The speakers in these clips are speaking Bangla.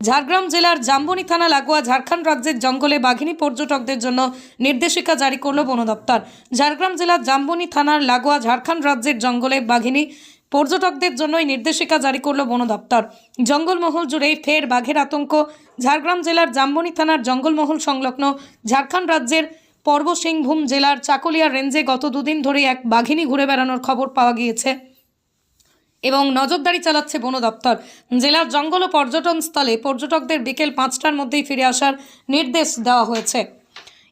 ঝাড়গ্রাম জেলার জাম্বনি থানা লাগোয়া ঝাড়খণ্ড রাজ্যের জঙ্গলে বাঘিনী পর্যটকদের জন্য নির্দেশিকা জারি করল বন দপ্তর ঝাড়গ্রাম জেলার জাম্বনি থানার লাগোয়া ঝাড়খণ্ড রাজ্যের জঙ্গলে বাঘিনী পর্যটকদের জন্যই নির্দেশিকা জারি করল বন দপ্তর। জঙ্গলমহল জুড়েই ফের বাঘের আতঙ্ক। ঝাড়গ্রাম জেলার জাম্বনি থানার জঙ্গলমহল সংলগ্ন ঝাড়খণ্ড রাজ্যের পর্ব সিংভূম জেলার চাকুলিয়া রেঞ্জে গত দুদিন ধরে এক বাঘিনী ঘুরে বেড়ানোর খবর পাওয়া গিয়েছে এবং নজরদারি চালাচ্ছে বন দপ্তর। জেলার জঙ্গল ও পর্যটন স্থলে পর্যটকদের বিকেল পাঁচটার মধ্যেই ফিরে আসার নির্দেশ দেওয়া হয়েছে।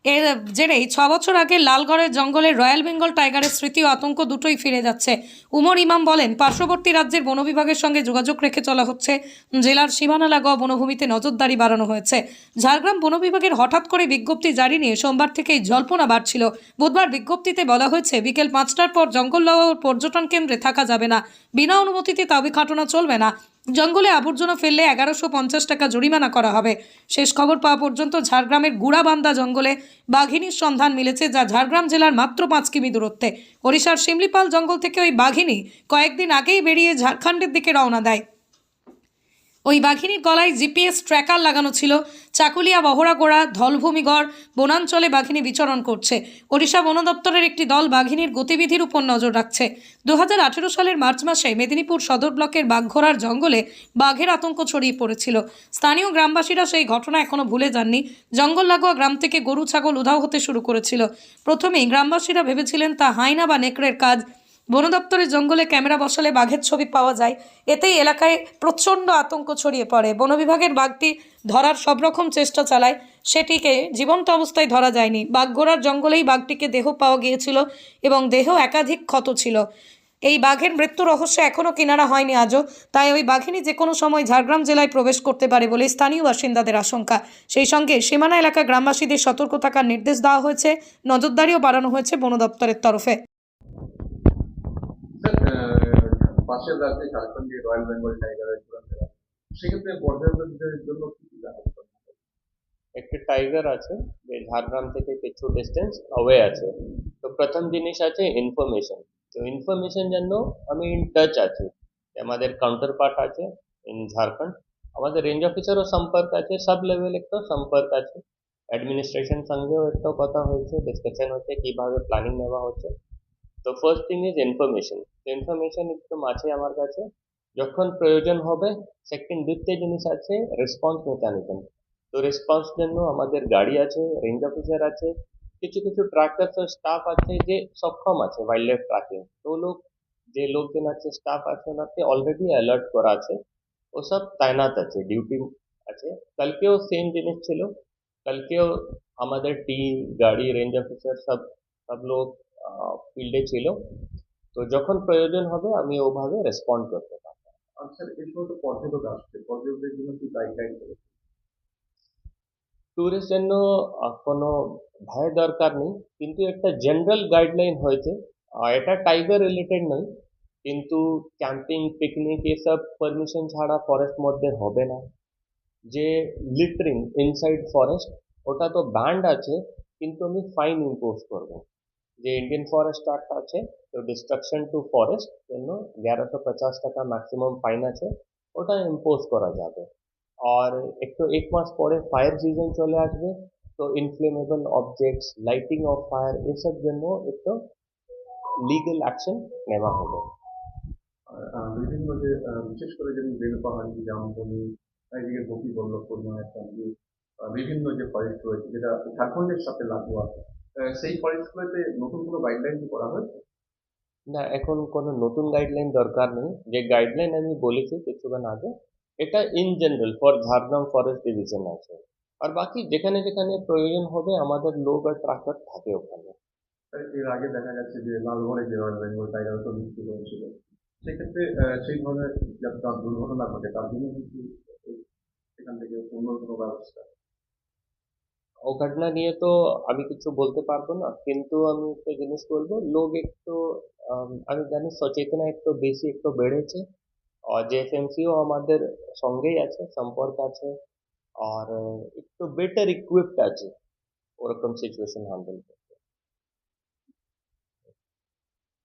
এর জেরেই ছ বছর আগে লালগড়ের জঙ্গলে রয়্যাল বেঙ্গল টাইগারের স্মৃতি ও আতঙ্ক দুটোই ফিরে যাচ্ছে। উমর ইমাম বলেন, পার্শ্ববর্তী রাজ্যের বন বিভাগের সঙ্গে যোগাযোগ রেখে চলা হচ্ছে। জেলার সীমানা লাগোয়া বনভূমিতে নজরদারি বাড়ানো হয়েছে। ঝাড়গ্রাম বন বিভাগের হঠাৎ করে বিজ্ঞপ্তি জারি নিয়ে সোমবার থেকেই জল্পনা বাড়ছিল। বুধবার বিজ্ঞপ্তিতে বলা হয়েছে, বিকেল পাঁচটার পর জঙ্গল পর্যটন কেন্দ্রে থাকা যাবে না। বিনা অনুমতিতে তাবি খাটানো চলবে না। জঙ্গলে আবর্জনা ফেললে এগারোশো পঞ্চাশ টাকা জরিমানা করা হবে। শেষ খবর পাওয়া পর্যন্ত ঝাড়গ্রামের গুড়াবান্দা জঙ্গলে বাঘিনীর সন্ধান মিলেছে, যা ঝাড়গ্রাম জেলার মাত্র পাঁচ কিমি দূরত্বে। ওড়িশার শিমলিপাল জঙ্গল থেকে ওই বাঘিনী কয়েকদিন আগেই বেরিয়ে ঝাড়খণ্ডের দিকে রওনা দেয়। ওই বাঘিনীর গলায় জিপিএস ট্র্যাকার লাগানো ছিল। চাকুলিয়া, বহরাগোড়া, ধলভূমিগড়, বনাঞ্চলে বাঘিনী বিচরণ করছে। ওড়িশা বন দপ্তরের একটি দল বাঘিনীর গতিবিধির উপর নজর রাখছে। দু হাজার আঠেরো সালের মার্চ মাসে মেদিনীপুর সদর ব্লকের বাঘঘোড়ার জঙ্গলে বাঘের আতঙ্ক ছড়িয়ে পড়েছিল। স্থানীয় গ্রামবাসীরা সেই ঘটনা এখনও ভুলে যাননি। জঙ্গল লাগোয়া গ্রাম থেকে গরু, ছাগল উধাও হতে শুরু করেছিল। প্রথমেই গ্রামবাসীরা ভেবেছিলেন তা হাইনা বা নেকড়ের কাজ। বন দপ্তরের জঙ্গলে ক্যামেরা বসালে বাঘের ছবি পাওয়া যায়। এতেই এলাকায় প্রচণ্ড আতঙ্ক ছড়িয়ে পড়ে। বন বিভাগের বাঘটি ধরার সব রকম চেষ্টা চালায়। সেটিকে জীবন্ত অবস্থায় ধরা যায়নি। বাঘঘোড়ার জঙ্গলেই বাঘটিকে দেহ পাওয়া গিয়েছিল এবং দেহ একাধিক ক্ষত ছিল। এই বাঘের মৃত্যু রহস্য এখনও কিনারা হয়নি আজও। তাই ওই বাঘিনী যে কোনো সময় ঝাড়গ্রাম জেলায় প্রবেশ করতে পারে বলে স্থানীয় বাসিন্দাদের আশঙ্কা। সেই সঙ্গে সীমানা এলাকা গ্রামবাসীদের সতর্ক থাকার নির্দেশ দেওয়া হয়েছে। নজরদারিও বাড়ানো হয়েছে বন দপ্তরের তরফে। পাশের রাজ্যে ঝাড়খণ্ডে রয়্যাল বেঙ্গল রাজ্য। সেক্ষেত্রে পর্যটকদের জন্য কি একটি টাইগার আছে, যে ঝাড়গ্রাম থেকে কিছু ডিস্টেন্স অওয়ে আছে। তো প্রথম জিনিস আছে ইনফরমেশন তো ইনফরমেশন জন্য আমি ইন টাচ আছি। আমাদের কাউন্টার পার্ট আছে ইন ঝাড়খণ্ড আমাদের রেঞ্জ অফিসারও সম্পর্ক আছে, সব লেভেল একটু সম্পর্ক আছে। অ্যাডমিনিস্ট্রেশন সঙ্গেও একটু কথা হয়েছে ডিসকাশন হচ্ছে, কীভাবে প্ল্যানিং নেওয়া হচ্ছে। তো ফার্স্ট থিং ইজ ইনফরমেশন তো ইনফরমেশন একদম আছে আমার কাছে। যখন প্রয়োজন হবে সেকেন্ড দ্বিতীয় জিনিস আছে রেসপন্স মেকানিজম তো রেসপন্স জন্য আমাদের গাড়ি আছে রেঞ্জ অফিসার আছে, কিছু কিছু ট্রাকার্স স্টাফ আছে যে সক্ষম আছে ওয়াইল্ড লাইফ ট্র্যাকিং তো লোক, যে লোকজন আছে স্টাফ আছে, ওনাকে অলরেডি অ্যালার্ট করা আছে। ওসব তাইনাত আছে ডিউটি আছে। কালকেও সেম জিনিস ছিল। কালকেও আমাদের টিম গাড়ি রেঞ্জ অফিসার সব সব লোক ফিল্ডে ছিল। তো যখন প্রয়োজন হবে আমি ওভাবে রেসপন্ড করতে পারব। আর স্যার এর সময় তো পর্যটক আসছে পর্যটকদের জন্য কি গাইডলাইন করেছে ট্যুরিস্ট জন্য কোনো ভয় দরকার নেই। কিন্তু একটা জেনারেল গাইডলাইন হয়েছে। এটা টাইগার রিলেটেড নয়। কিন্তু ক্যাম্পিং পিকনিক এসব পারমিশন ছাড়া ফরেস্ট মধ্যে হবে না। যে লিটারিং ইনসাইড ফরেস্ট ওটা তো ব্যান্ড আছে কিন্তু আমি ফাইন ইম্পোজ করব। যে ইন্ডিয়ান ফরেস্ট অ্যাক্ট আছে, তো ডিস্ট্রাকশন টু ফরেস্ট জন্য এগারোশো পঞ্চাশ টাকা ম্যাক্সিমাম ফাইন আছে, ওটা ইম্পোজ করা যাবে। আর একটু এক মাস পরে ফায়ার সিজন চলে আসবে, তো inflammable objects lighting of fire এসব জন্য একটু লিগেল অ্যাকশন নেওয়া হবে। বিভিন্ন যে বিশেষ করে যেমন বেলপাহাড়ি জামবনি এদিকে গোপী বল্লভপুর একটা বিভিন্ন যে ফরেস্ট রয়েছে, যেটা ঝাড়খণ্ডের সাথে লাগোয়া সেই ফরেস্টগুলোতে নতুন কোনো গাইডলাইন কি করা হয়েছে না এখন কোনো নতুন গাইডলাইন দরকার নেই। যে গাইডলাইন আমি বলেছি কিছুক্ষণ আগে এটা in general for Jhargram forest division আছে। আর বাকি যেখানে যেখানে প্রয়োজন হবে আমাদের লোক আর ট্রাক্টর থাকে ওখানে। এর আগে দেখা যাচ্ছে যে লালগড়ে যে রয়্যাল বেঙ্গল টাইগার তো মৃত্যু হয়েছিল সেক্ষেত্রে সেই ধরনের যাতে দুর্ঘটনা ঘটে তার জন্য কিন্তু থেকে অন্য কোনো ব্যবস্থা ও ঘটনা নিয়ে তো আমি কিছু বলতে পারব না কিন্তু আমি একটা জিনিস বলব লোক একটু আম, জানি সচেতনা একটু বেশি একটু বেড়েছে আর জেএফএমসিও আমাদের সঙ্গেই আছে সম্পর্ক আছে আর একটু বেটার ইকুইপড আছে ওরকম সিচুয়েশন হ্যান্ডেল